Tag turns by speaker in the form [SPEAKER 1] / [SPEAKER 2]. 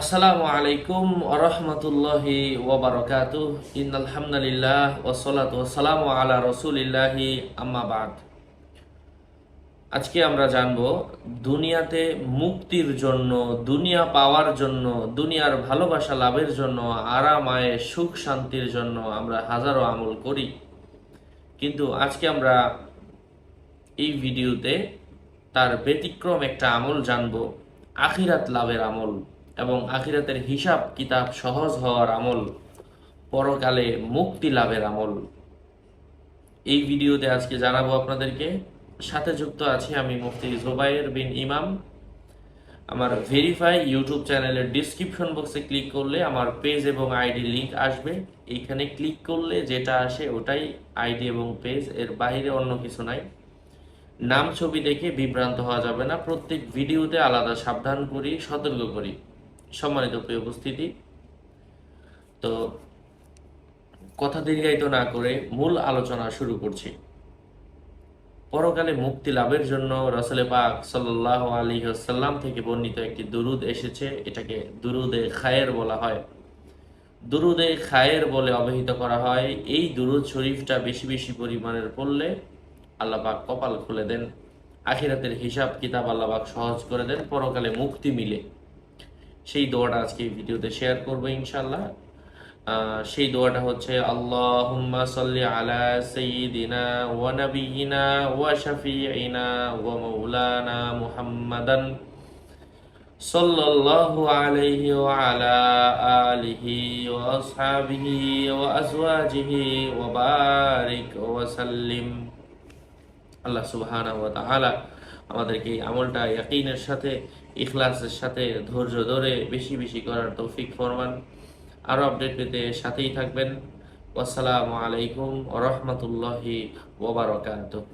[SPEAKER 1] আসসালামু আলাইকুম আরহামতুল্লাহি ওবরকাত ইন আলহামদুলিল্লাহ ওসলাত ওসালামু আলা রসুলিল্লাহি আম্মাবাদ আজকে আমরা জানব, দুনিয়াতে মুক্তির জন্য, দুনিয়া পাওয়ার জন্য, দুনিয়ার ভালোবাসা লাভের জন্য আরামায়ে সুখ, শান্তির জন্য আমরা হাজারো আমল করি। কিন্তু আজকে আমরা এই ভিডিওতে তার ব্যতিক্রম একটা আমল জানব, আখিরাত লাভের আমল। এবং আখিরাতের হিসাব কিতাব সহজ হওয়ার আমল, পরকালে মুক্তি লাভের আমল। এই ভিডিওতে আজকে জানাব আপনাদেরকে, সাথে যুক্ত আছি আমি মুফতি জোবাইর বিন ইমাম। আমার ভেরিফাই ইউটিউব চ্যানেলের ডিসক্রিপশন বক্সে ক্লিক করলে আমার পেজ এবং আইডি লিংক আসবে। এইখানে ক্লিক করলে যেটা আসে ওটাই আইডি এবং পেজ এর বাইরে অন্য কিছু নাই। নাম, ছবি দেখে বিভ্রান্ত হওয়া যাবে না। প্রত্যেক ভিডিওতে আলাদা সাবধান করি, সতর্ক করি। সম্মানিত প্রিয় উপস্থিতি। তো কথা দীর্ঘায়িত না করে মূল আলোচনা শুরু করছি। পরকালে মুক্তি লাভের জন্য রসলে পাক সাল্লাহ আলী সাল্লাম থেকে বর্ণিত একটি দুরুদ এসেছে, এটাকে দুরুদে খায়ের বলা হয়। দুরুদে খায়ের বলে অবহিত করা হয়, এই দুরুদ শরীফটা বেশি বেশি পরিমাণের পড়লে আল্লাহ পাক কপাল খুলে দেন, আখিরাতের হিসাব কিতাব আল্লাহ পাক সহজ করে দেন, পরকালে মুক্তি মিলে। সেই দোয়াটা আজকে ভিডিওতে শেয়ার করব ইনশাল্লাহ সেই দোয়াটা হচ্ছে, আল্লাহুম্মা সাল্লি আলা সাইয়্যিদিনা ওয়া নাবিয়িনা ওয়া শাফিঈনা ওয়া মাওলানা মুহাম্মাদান সাল্লাল্লাহু আলাইহি ওয়া আলা আলিহি ওয়া আসহাবিহি ওয়া আজওয়াজিহি ওয়া বারিক ওয়া সাল্লিম। আল্লাহ সুবহানাহু ওয়া তাআলা আমাদেরকে আমলটা ইয়াকিনের সাথে, ইখলাসের সাথে ধৈর্য ধরে বেশি বেশি করার তৌফিক ফরমান। আরও আপডেট পেতে সাথেই থাকবেন। আসসালামু আলাইকুম রহমতুল্লাহি ওবরাকাতুহ